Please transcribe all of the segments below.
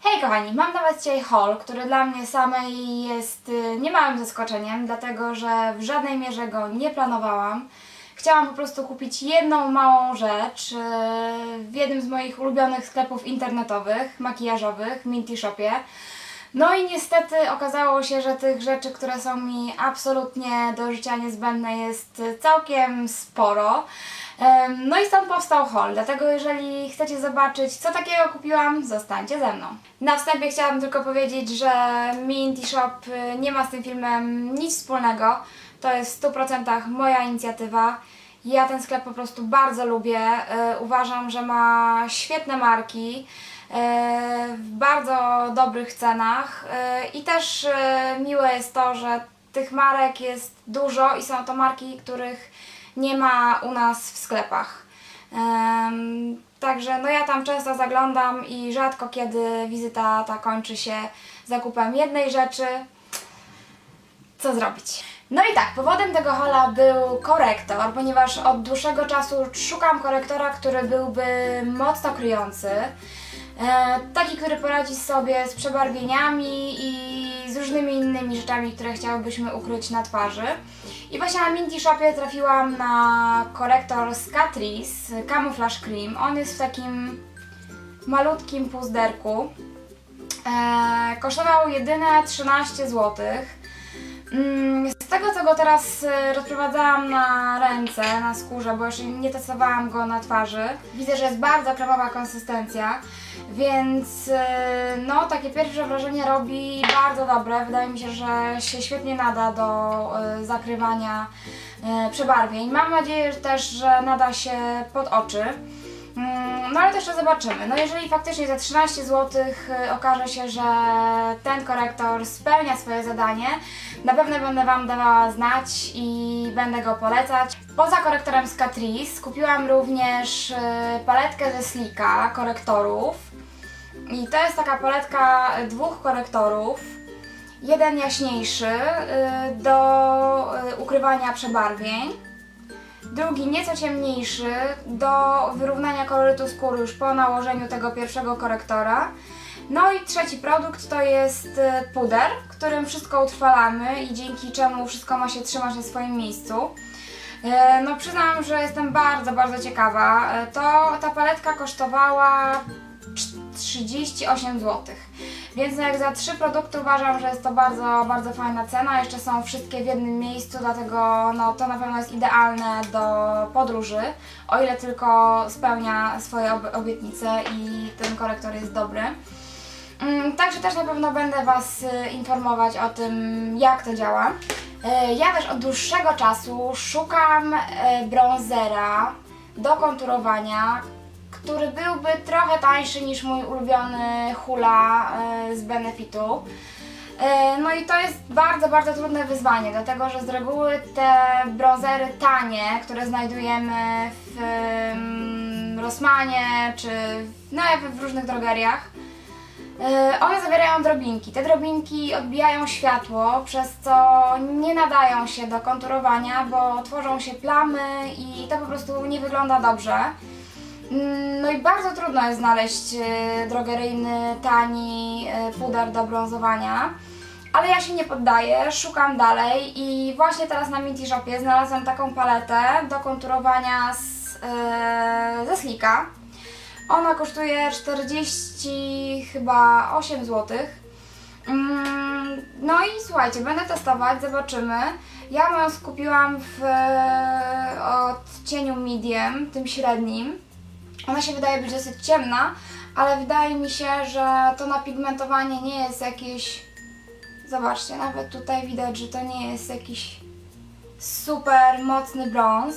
Hej kochani, mam dla Was dzisiaj haul, który dla mnie samej jest y, niemałym zaskoczeniem, dlatego że w żadnej mierze go nie planowałam. Chciałam po prostu kupić jedną małą rzecz y, w jednym z moich ulubionych sklepów internetowych, makijażowych, Minty Shopie. No i niestety okazało się, że tych rzeczy, które są mi absolutnie do życia niezbędne jest całkiem sporo. No i stąd powstał haul, dlatego jeżeli chcecie zobaczyć co takiego kupiłam, zostańcie ze mną. Na wstępie chciałabym tylko powiedzieć, że Minty Shop y, nie ma z tym filmem nic wspólnego. To jest w 100% moja inicjatywa. Ja ten sklep po prostu bardzo lubię. Y, Uważam, że ma świetne marki w bardzo dobrych cenach y, i też y, miłe jest to, że tych marek jest dużo i są to marki, których nie ma u nas w sklepach. Także no ja tam często zaglądam i rzadko kiedy wizyta ta kończy się zakupem jednej rzeczy. Co zrobić? No i tak, powodem tego hola był korektor, ponieważ od dłuższego czasu szukam korektora, który byłby mocno kryjący. E, taki, który poradzi sobie z przebarwieniami i z różnymi innymi rzeczami, które chciałybyśmy ukryć na twarzy. I właśnie na Minty Shopie trafiłam na korektor z Catrice Camouflage Cream. On jest w takim malutkim puzderku. E, kosztował jedyne 13 zł. Mm, Z tego co go teraz e, rozprowadzałam na ręce, na skórze, bo jeszcze nie testowałam go na twarzy, widzę, że jest bardzo kremowa konsystencja, więc e, no takie pierwsze wrażenie robi bardzo dobre. Wydaje mi się, że się świetnie nada do e, zakrywania przebarwień. Mam nadzieję że też, że nada się pod oczy. Mm, No ale to jeszcze zobaczymy. No jeżeli faktycznie za 13 zł okaże się, że ten korektor spełnia swoje zadanie, na pewno będę Wam dawała znać i będę go polecać. Poza korektorem z Catrice kupiłam również y, paletkę ze Slika korektorów. I to jest taka paletka dwóch korektorów. Jeden jaśniejszy y, do y, ukrywania przebarwień drugi nieco ciemniejszy do wyrównania kolorytu skóry już po nałożeniu tego pierwszego korektora. No i trzeci produkt to jest e, puder, którym wszystko utrwalamy i dzięki czemu wszystko ma się trzymać na swoim miejscu. E, No przyznam, że jestem bardzo, bardzo ciekawa. E, To ta paletka kosztowała 38 zł. Więc no jak za trzy produkty uważam, że jest to bardzo, bardzo fajna cena. Jeszcze są wszystkie w jednym miejscu, dlatego no, to na pewno jest idealne do podróży, o ile tylko spełnia swoje ob- obietnice i ten korektor jest dobry. Mm, Także też na pewno będę Was y, informować o tym, jak to działa. Y, Ja też od dłuższego czasu szukam y, bronzera do konturowania, który byłby trochę tańszy niż mój ulubiony Hula y, z Benefitu. Y, No i to jest bardzo, bardzo trudne wyzwanie, dlatego że z reguły te bronzery tanie, które znajdujemy w ym, Rossmanie czy no, w różnych drogeriach, y, one zawierają drobinki. Te drobinki odbijają światło, przez co nie nadają się do konturowania, bo tworzą się plamy i to po prostu nie wygląda dobrze. Mm, No i bardzo trudno jest znaleźć e, drogeryjny, tani e, puder do brązowania. Ale ja się nie poddaję, szukam dalej i właśnie teraz na Minty Shopie znalazłam taką paletę do konturowania z, e, ze Slika. Ona kosztuje 40 chyba 8 zł. Mm, No i słuchajcie, będę testować, zobaczymy. Ja ją skupiłam w e, odcieniu medium, tym średnim. Ona się wydaje być dosyć ciemna, ale wydaje mi się, że to napigmentowanie nie jest jakieś. Zobaczcie, nawet tutaj widać, że to nie jest jakiś super mocny brąz.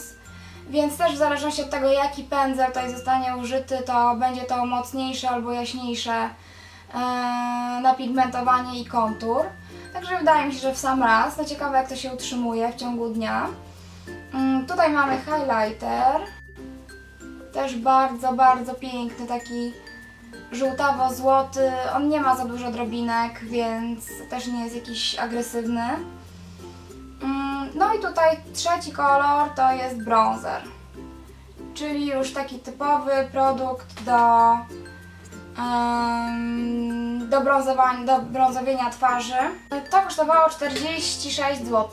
Więc też w zależności od tego, jaki pędzel tutaj zostanie użyty, to będzie to mocniejsze albo jaśniejsze e, napigmentowanie i kontur. Także wydaje mi się, że w sam raz. No ciekawe, jak to się utrzymuje w ciągu dnia. Mm, tutaj mamy highlighter. Też bardzo, bardzo piękny, taki żółtawo-złoty. On nie ma za dużo drobinek, więc też nie jest jakiś agresywny. Mm, No i tutaj trzeci kolor to jest bronzer. czyli już taki typowy produkt do, em, do, brązowania, do brązowienia twarzy. To kosztowało 46 zł.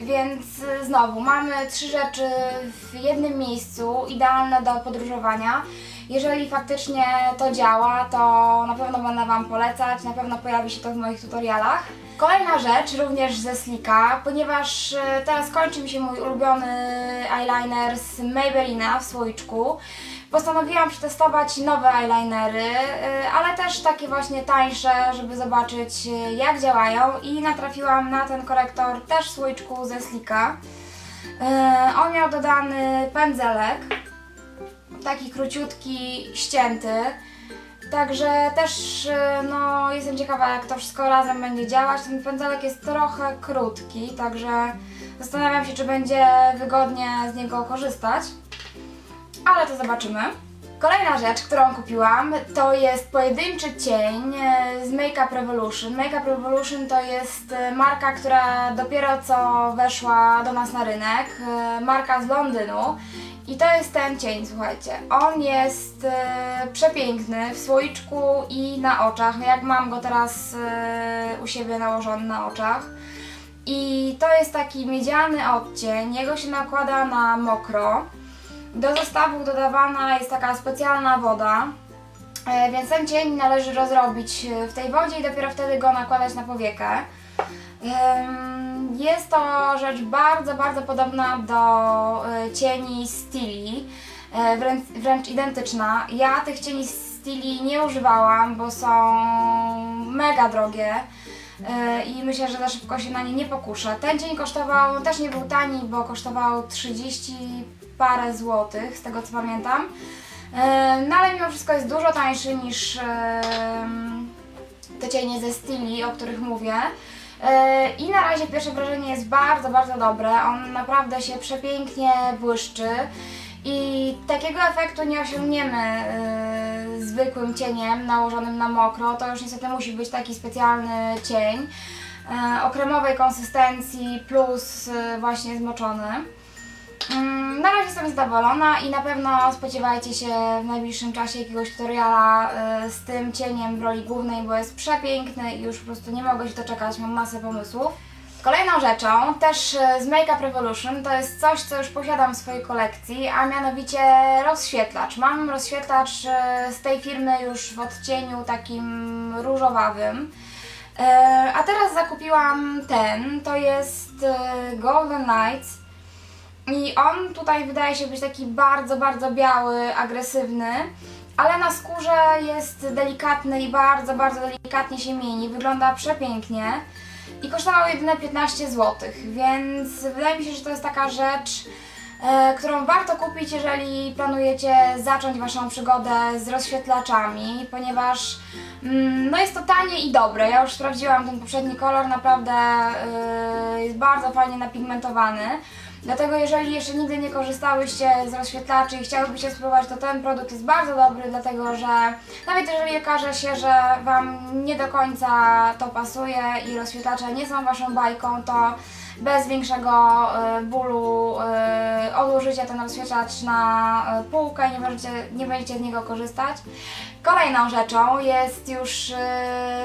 Więc y, znowu mamy trzy rzeczy w jednym miejscu, idealne do podróżowania. Jeżeli faktycznie to działa, to na pewno będę Wam polecać, na pewno pojawi się to w moich tutorialach. Kolejna rzecz, również ze Slika, ponieważ y, teraz kończy mi się mój ulubiony eyeliner z Maybellina w słoiczku. Postanowiłam przetestować nowe eyelinery, y, ale też takie właśnie tańsze, żeby zobaczyć y, jak działają i natrafiłam na ten korektor też w słoiczku ze Slika. Y, On miał dodany pędzelek, taki króciutki, ścięty. Także też no, jestem ciekawa, jak to wszystko razem będzie działać. Ten pędzelek jest trochę krótki, także zastanawiam się, czy będzie wygodnie z niego korzystać. Ale to zobaczymy. Kolejna rzecz, którą kupiłam, to jest pojedynczy cień e, z Makeup Revolution. Makeup Revolution to jest e, marka, która dopiero co weszła do nas na rynek. e, Marka z Londynu. I to jest ten cień, słuchajcie. On jest przepiękny w słoiczku i na oczach. No Jak mam go teraz u siebie nałożony na oczach. I to jest taki miedziany odcień. Jego się nakłada na mokro. Do zestawu dodawana jest taka specjalna woda, e, więc ten cień należy rozrobić e, w tej wodzie i dopiero wtedy go nakładać na powiekę. Jest to rzecz bardzo, bardzo podobna do e, cieni Stili, wręcz, wręcz identyczna. Ja tych cieni Stili nie używałam, bo są mega drogie. I myślę, że za szybko się na nie nie pokuszę. Ten dzień kosztował, też nie był tani, bo kosztował 30 parę złotych, z tego co pamiętam. E, No ale mimo wszystko jest dużo tańszy niż em, te cienie ze Stili, o których mówię. E, I na razie pierwsze wrażenie jest bardzo, bardzo dobre. On naprawdę się przepięknie błyszczy. I takiego efektu nie osiągniemy e, zwykłym cieniem nałożonym na mokro. To już niestety musi być taki specjalny cień e, o kremowej konsystencji plus e, właśnie zmoczony. Mm, Na razie jestem zadowolona i na pewno spodziewajcie się w najbliższym czasie jakiegoś tutoriala e, z tym cieniem w roli głównej, bo jest przepiękny i już po prostu nie mogę się doczekać, mam masę pomysłów. Kolejną rzeczą, też e, z Makeup Revolution, to jest coś, co już posiadam w swojej kolekcji, a mianowicie rozświetlacz. Mam rozświetlacz e, z tej firmy już w odcieniu takim różowawym. A teraz zakupiłam ten, to jest Golden Nights. I on tutaj wydaje się być taki bardzo, bardzo biały, agresywny, ale na skórze jest delikatny i bardzo, bardzo delikatnie się mieni. Wygląda przepięknie i kosztował jedyne 15 zł, więc wydaje mi się, że to jest taka rzecz, e, którą warto kupić, jeżeli planujecie zacząć Waszą przygodę z rozświetlaczami, ponieważ mm, no jest to tanie i dobre. Ja już sprawdziłam ten poprzedni kolor, naprawdę e, jest bardzo fajnie napigmentowany. Dlatego jeżeli jeszcze nigdy nie korzystałyście z rozświetlaczy i chciałybyście spróbować, to ten produkt jest bardzo dobry, dlatego że nawet jeżeli okaże się, że Wam nie do końca to pasuje i rozświetlacze nie są Waszą bajką, to bez większego e, bólu e, odłożycie ten rozświetlacz na e, półkę i nie będziecie, nie będziecie z niego korzystać. Kolejną rzeczą jest już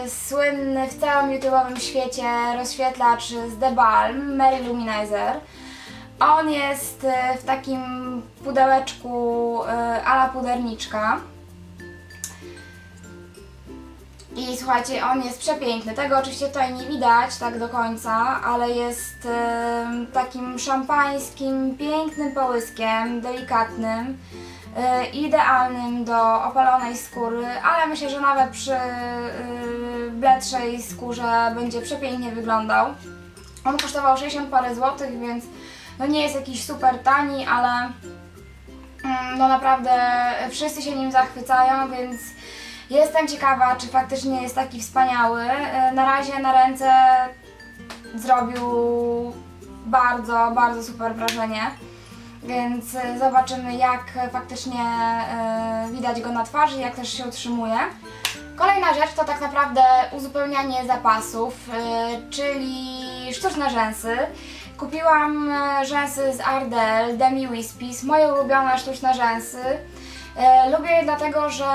słynny w całym YouTube'owym świecie rozświetlacz z The Balm, Mary Luminizer. On jest e, w takim pudełeczku e, ala puderniczka. I słuchajcie, on jest przepiękny. Tego oczywiście tutaj nie widać tak do końca, ale jest e, takim szampańskim, pięknym połyskiem, delikatnym, idealnym do opalonej skóry, ale myślę, że nawet przy e, bledszej skórze będzie przepięknie wyglądał. On kosztował 60 parę złotych, więc no nie jest jakiś super tani, ale mm, no naprawdę wszyscy się nim zachwycają, więc jestem ciekawa, czy faktycznie jest taki wspaniały. E, Na razie na ręce zrobił bardzo, bardzo super wrażenie. Więc zobaczymy, jak faktycznie e, widać go na twarzy, jak też się utrzymuje. Kolejna rzecz to tak naprawdę uzupełnianie zapasów, e, czyli sztuczne rzęsy. Kupiłam e, rzęsy z Ardell, Demi Wispis, moje ulubione sztuczne rzęsy. E, Lubię je dlatego, że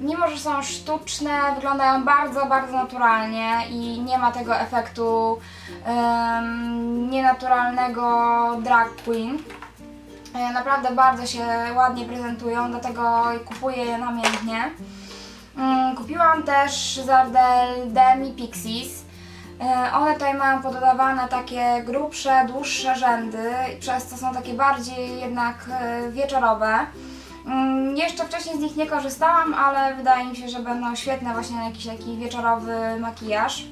mimo, że są sztuczne, wyglądają bardzo, bardzo naturalnie i nie ma tego efektu em, nienaturalnego drag queen. E, Naprawdę bardzo się ładnie prezentują, dlatego kupuję je namiętnie. Mm, Kupiłam też z Ardell Demi Pixies. One tutaj mają pododawane takie grubsze, dłuższe rzędy, przez to są takie bardziej jednak e, wieczorowe. Mm, Jeszcze wcześniej z nich nie korzystałam, ale wydaje mi się, że będą świetne właśnie na jakiś taki wieczorowy makijaż.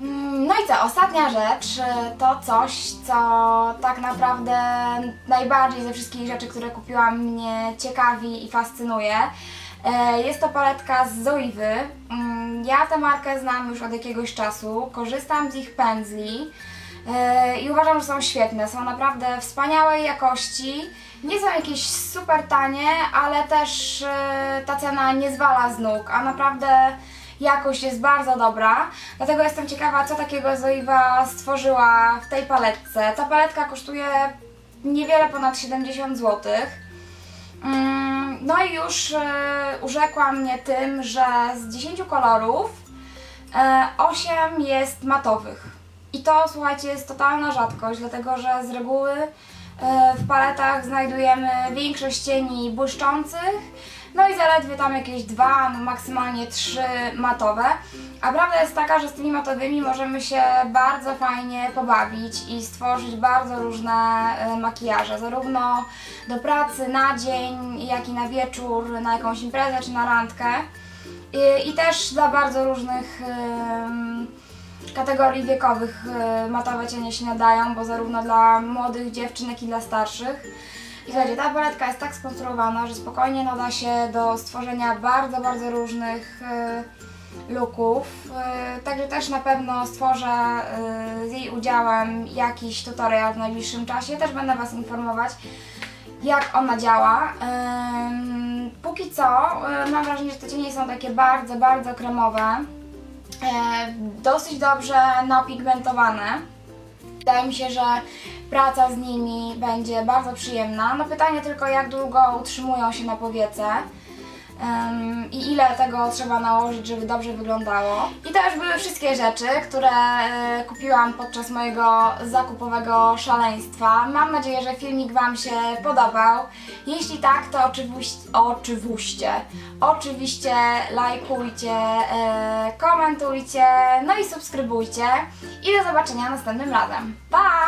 Mm, No i co, ostatnia rzecz e, to coś, co tak naprawdę najbardziej ze wszystkich rzeczy, które kupiłam mnie ciekawi i fascynuje. E, Jest to paletka z Zoiwy. Ja tę markę znam już od jakiegoś czasu, korzystam z ich pędzli e, i uważam, że są świetne. Są naprawdę wspaniałej jakości. Nie są jakieś super tanie, ale też e, ta cena nie zwala z nóg, a naprawdę jakość jest bardzo dobra. Dlatego jestem ciekawa, co takiego Zoiwa stworzyła w tej paletce. Ta paletka kosztuje niewiele ponad 70 zł. Mm, No i już e, urzekła mnie tym, że z 10 kolorów e, 8 jest matowych. I to słuchajcie jest totalna rzadkość, dlatego że z reguły e, w paletach znajdujemy większość cieni błyszczących, no i zaledwie tam jakieś dwa, no maksymalnie trzy matowe. A prawda jest taka, że z tymi matowymi możemy się bardzo fajnie pobawić i stworzyć bardzo różne e, makijaże, zarówno do pracy na dzień, jak i na wieczór, na jakąś imprezę czy na randkę. I, i też dla bardzo różnych kategorii wiekowych e, matowe cienie się nadają, bo zarówno dla młodych dziewczyn, jak i dla starszych. I słuchajcie, ta paletka jest tak skonstruowana, że spokojnie nada się do stworzenia bardzo, bardzo różnych e, looków. E, Także też na pewno stworzę e, z jej udziałem jakiś tutorial w najbliższym czasie. Też będę Was informować, jak ona działa. Ym, Póki co e, mam wrażenie, że te cienie są takie bardzo, bardzo kremowe. E, Dosyć dobrze napigmentowane. Wydaje mi się, że praca z nimi będzie bardzo przyjemna. No pytanie tylko, jak długo utrzymują się na powiece. Em, I ile tego trzeba nałożyć, żeby dobrze wyglądało. I to już były wszystkie rzeczy, które e, kupiłam podczas mojego zakupowego szaleństwa. Mam nadzieję, że filmik Wam się podobał. Jeśli tak, to oczywiście, oczywiście, oczywiście lajkujcie, e, komentujcie, no i subskrybujcie. I do zobaczenia następnym razem. Pa!